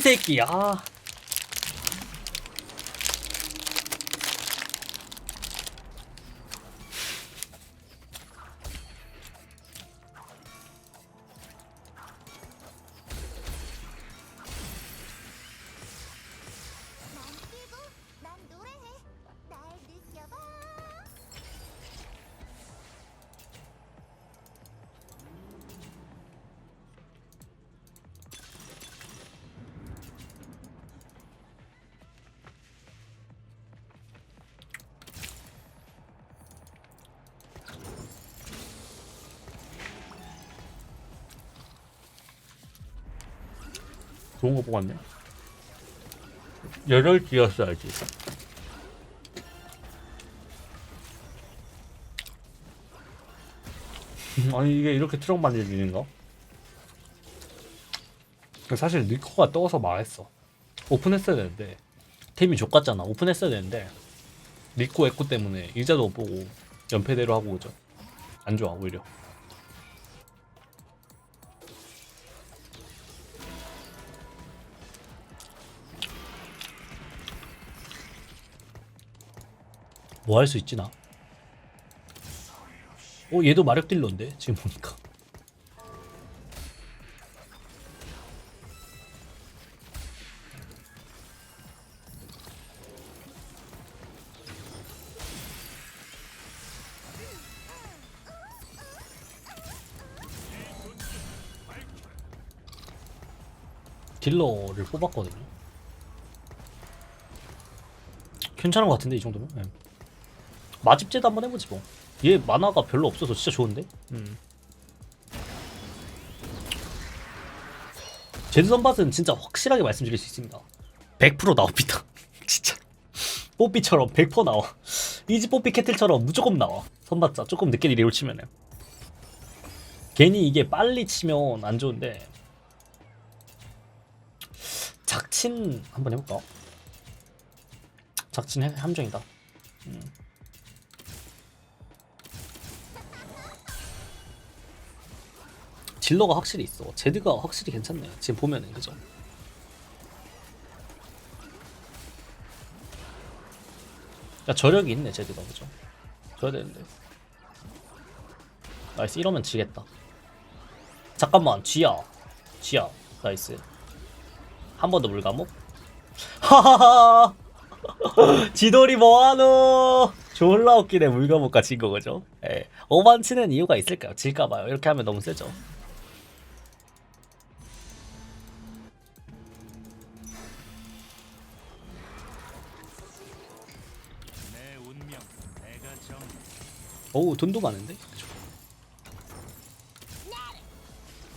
새끼. 아 좋은 거 보고 왔네. 열혈 뛰었어야지 아니 이게 이렇게 트럭 만들기인가? 사실 니코가 떠서 망했어. 오픈했어야 되는데. 템이 족같잖아. 오픈했어야 되는데. 니코 에코 때문에 일자도 못 보고 연패대로 하고 그죠. 안 좋아 오히려 뭐 할 수 있지 나? 어 얘도 마력 딜러인데 지금 보니까 딜러를 뽑았거든요 괜찮은 것 같은데 이 정도면 예. 마집제도 한번 해보지 뭐. 얘 만화가 별로 없어서 진짜 좋은데. 음. 제드 선밭은 진짜 확실하게 말씀드릴 수 있습니다. 100% 나옵니다. 진짜. 뽀삐처럼 100% 나와. 이지 뽀삐 캐틀처럼 무조건 나와. 선봤자 조금 늦게 리롤 치면은. 괜히 이게 빨리 치면 안 좋은데. 작친 한번 해볼까? 작친 해- 함정이다. 딜러가 확실히 있어. 제드가 확실히 괜찮네. 지금 보면은 그죠? 야 저력이 있네 제드가 그죠? 줘야 되는데. 나이스 이러면 지겠다. 잠깐만 쥐야, 쥐야, 나이스. 한 번 더 물감목. 하하하. 지돌이 뭐하노? 졸라 웃기네 물감목까 진 거죠? 예. 오반 치는 이유가 있을까요? 질까봐요. 이렇게 하면 너무 세죠. 어우 돈도 많은데? 그죠?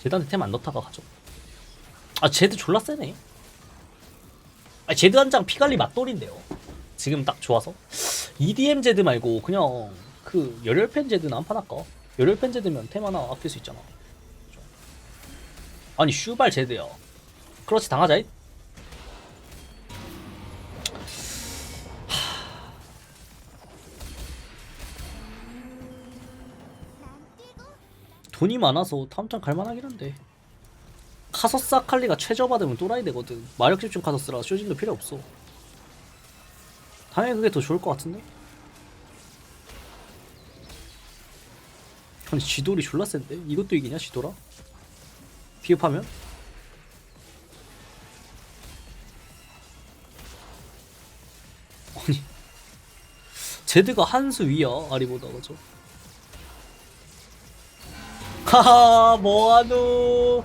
제드한테 템 안 넣다가 가죠 아 제드 졸라 세네 아 제드 한 장 피갈리 맞돌인데요 지금 딱 좋아서 EDM 제드 말고 그냥 그 열혈팬 제드나 한판 할까? 열혈팬 제드면 템 하나 아낄 수 있잖아? 아니 슈발 제드야 그렇지 당하자잇 돈이 많아서 다음 장 갈만하긴 한데. 카서스 아칼리가 최저 받으면 또라이 되거든. 마력 집중 카서스라 쇼진도 필요 없어. 당연히 그게 더 좋을 것 같은데? 아니 쥐돌이 졸라 센데? 이것도 이기냐 쥐돌아? 비읍하면? 아니. 제드가 한 수 위야 아리보다 그죠 하하 뭐하노?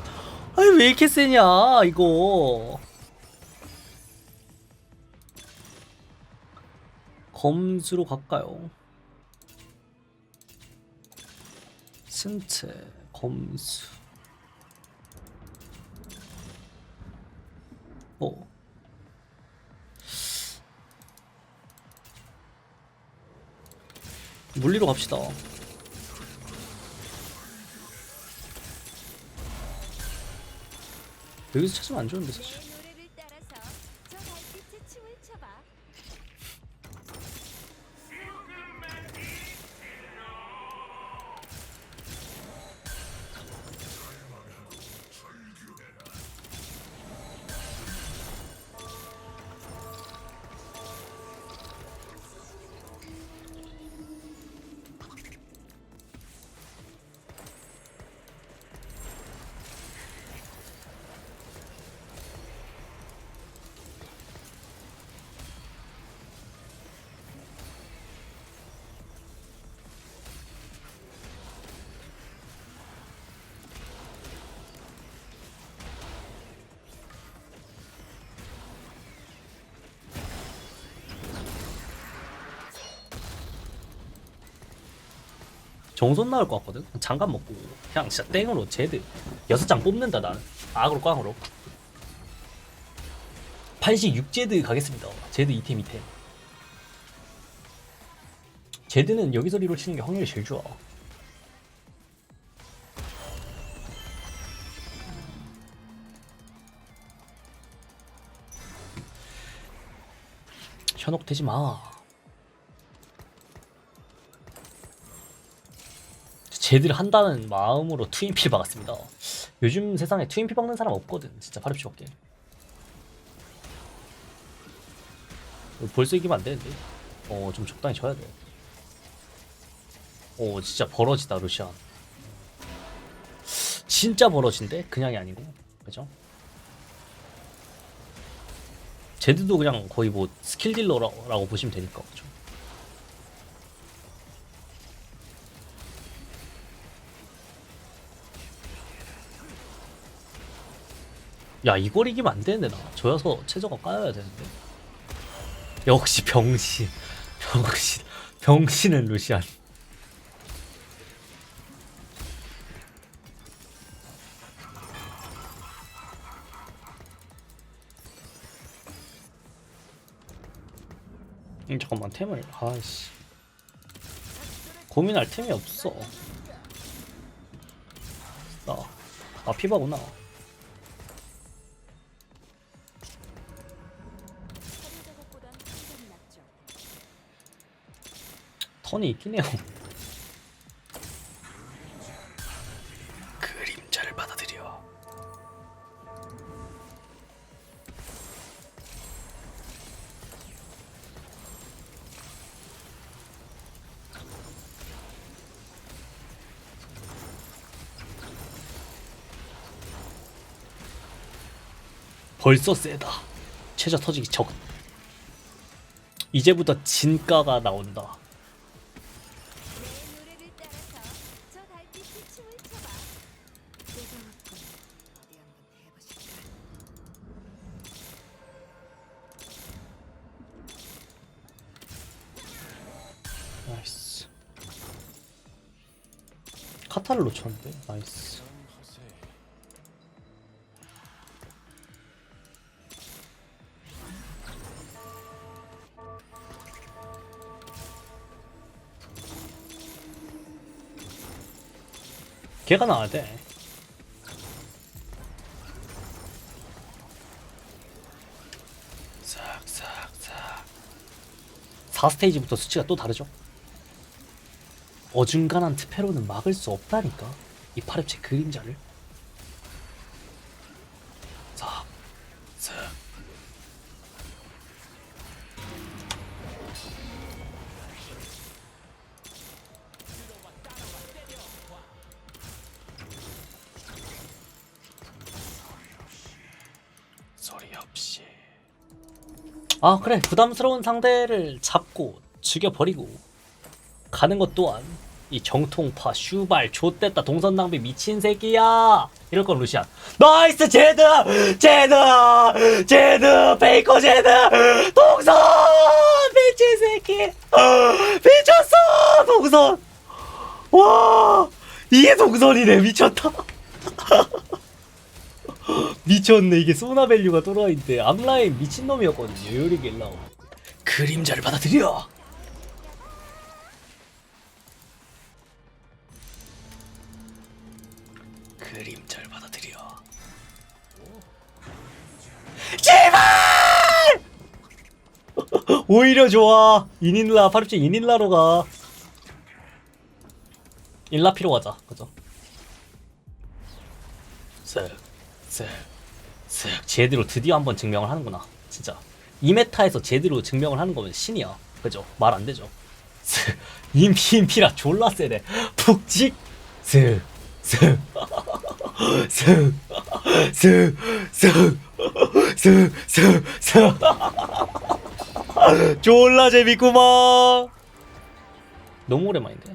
아니 왜 이렇게 세냐 이거? 검수로 갈까요? 승체 검수. 어. 물리로 갑시다 여기서 찾으면 안 좋은데 사실 정손 나올 것 같거든? 장갑 먹고 그냥 진짜 땡으로 제드 여섯 장 뽑는다 나는 악으로 꽝으로. 86제드 가겠습니다. 제드 2템 2템. 제드는 여기서 리로 치는 게 확률이 제일 좋아. 현혹되지 마. 제대로 한다는 마음으로 트윈필 박았습니다. 요즘 세상에 트윈필 박는 사람 없거든. 진짜 파렴치밖에. 벌써 이기면 안 되는데. 어, 좀 적당히 쳐야 돼. 오, 진짜 버러지다, 루시안. 진짜 버러진데? 그냥이 아니고. 그죠? 제드도 그냥 거의 뭐 스킬 딜러라고 보시면 되니까 그죠? 야 이걸 이기면 안 되는데 나. 저여서 최저가 까여야 되는데. 역시 병신. 병신. 병신은 루시안. 음, 잠깐만 템을. 아씨. 고민할 템이 없어. 나 아 피바구나 턴이 있긴 해요. 그림자를 받아들여. 벌써 세다. 최저 터지기 적. 이제부터 진가가 나온다 나이스. 카타를 놓쳤는데? 나이스. 걔가 나와야 돼. 싹싹싹. 4스테이지부터 수치가 또 다르죠 어중간한 특패로는 막을 수 없다니까. 이 파렴치 그림자를. 아 그래. 부담스러운 상대를 잡고 죽여버리고 가는 것 또한 이 정통파 슈발 좆됐다 동선 낭비 미친 새끼야. 이럴 건 루시안. 나이스 제드! 제드! 제드! 베이커 제드! 동선! 미친 새끼! 어, 미쳤어! 동선! 와! 이게 동선이네. 미쳤다. 미쳤네. 이게 소나밸류가 또라이인데 앞라인 미친놈이었거든요. 요리 겔라오 그림자를 받아들여 오히려 좋아. 이닌라 파르치 이닌라로 가 일라피로 가자. 그죠? 쓱 쓱, 쓱 제대로 드디어 한번 증명을 하는구나 진짜. 이 메타에서 제대로 증명을 하는 거면 신이야. 그죠? 말 안 되죠. 쓱 인피 인피라 졸라 세네. 푹직 쓱 쓱, 쓱, 쓱, 쓱, 쓱, 쓱, 쓱. 졸라 재밌구만. 너무 오랜만인데.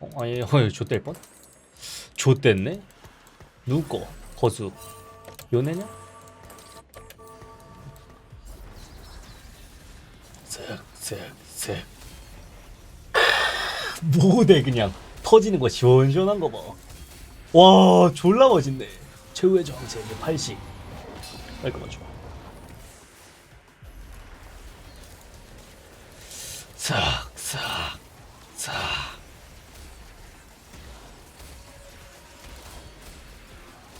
어, 아니, 어이, 좆될 뻔? 좆됐네? 누구 거? 버수 요네냐? 쓱쓱쓱 뭐네 그냥 터지는 거 시원시원한 거 봐. 와 졸라 멋있네. 최후의 저항제 이제 80. 깔끔한 좋아. 싹싹 싹.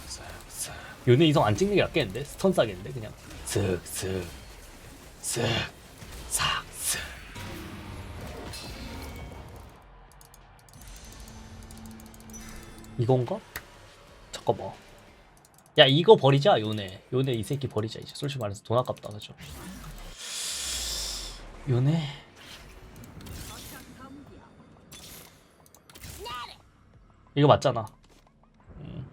쓱쓱. 요네 이성 안 찍는 게 낫겠는데? 스턴 싸겠는데 그냥 쓱 쓱 쓱 싹쓱 이건가? 잠깐만. 야 이거 버리자 요네. 요네 이 새끼 버리자 이제. 솔직히 말해서 돈 아깝다 그죠? 요네? 이거 맞잖아. 음.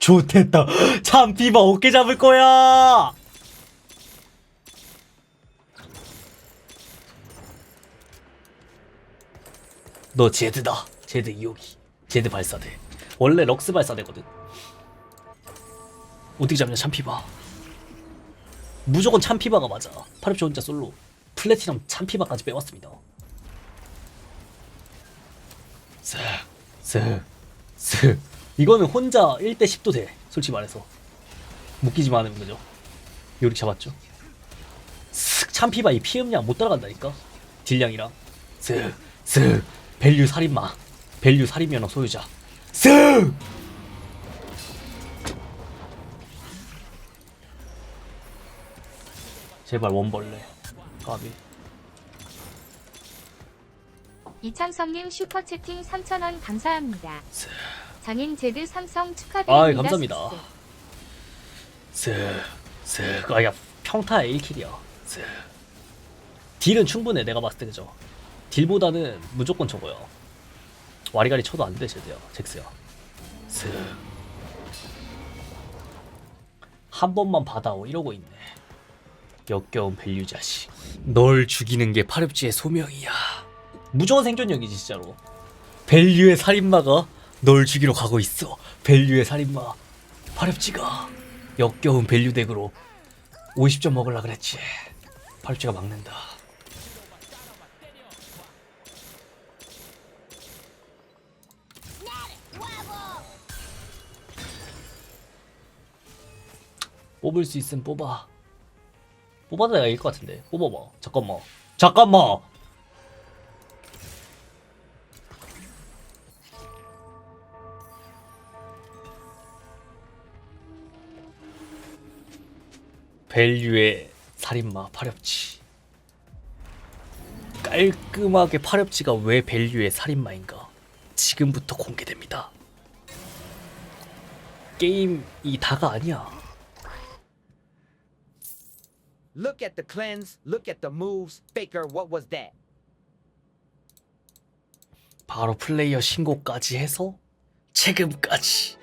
좋됐다. 참비바 어깨 잡을 거야 너 제드다. 제드 2호기. 제드 발사대. 원래 럭스 발사대거든. 어떻게 잡냐 참피바. 무조건 참피바가 맞아. 파르쇼 혼자 솔로. 플래티넘 참피바까지 빼왔습니다. 쓱, 쓱, 쓱. 이거는 혼자 1대 10도 돼. 솔직히 말해서. 묶이지만 않으면 그죠. 요리 잡았죠. 쓱, 참피바 이 피음량 못 따라간다니까. 딜량이랑. 쓱, 쓱. 밸류 살인마. 밸류 살인면허 소유자. 쓱! 제발 원벌레. 까비. 이창성님 슈퍼채팅 3,000원 감사합니다. 쓱. 장인 제드 삼성 축하드립니다. 아이, 감사합니다. 쓱. 쓱. 아, 야, 평타 1킬이야. 쓱. 딜은 충분해, 내가 봤을 때, 그죠? 딜보다는 무조건 저거야. 와리가리 쳐도 안 돼, 제드야. 잭스야. 쓱. 한 번만 받아오, 이러고 있네. 역겨운 밸류 자식. 널 죽이는 게 파렵지의 소명이야. 무조건 생존력이지, 진짜로. 밸류의 살인마가 널 죽이러 가고 있어. 밸류의 살인마. 파렵지가 역겨운 밸류 덱으로 50점 먹으려 그랬지. 파렵지가 막는다. 뽑을 수 있으면 뽑아. 뽑아도 내가 이길 것 같은데. 뽑아봐. 잠깐만. 잠깐만. 밸류의 살인마 파렵치. 깔끔하게 파렵치가 왜 밸류의 살인마인가? 지금부터 공개됩니다. 게임이 다가 아니야. Look at the cleanse, look at the moves. Faker, what was that? 바로 플레이어 신고까지 해서 책임까지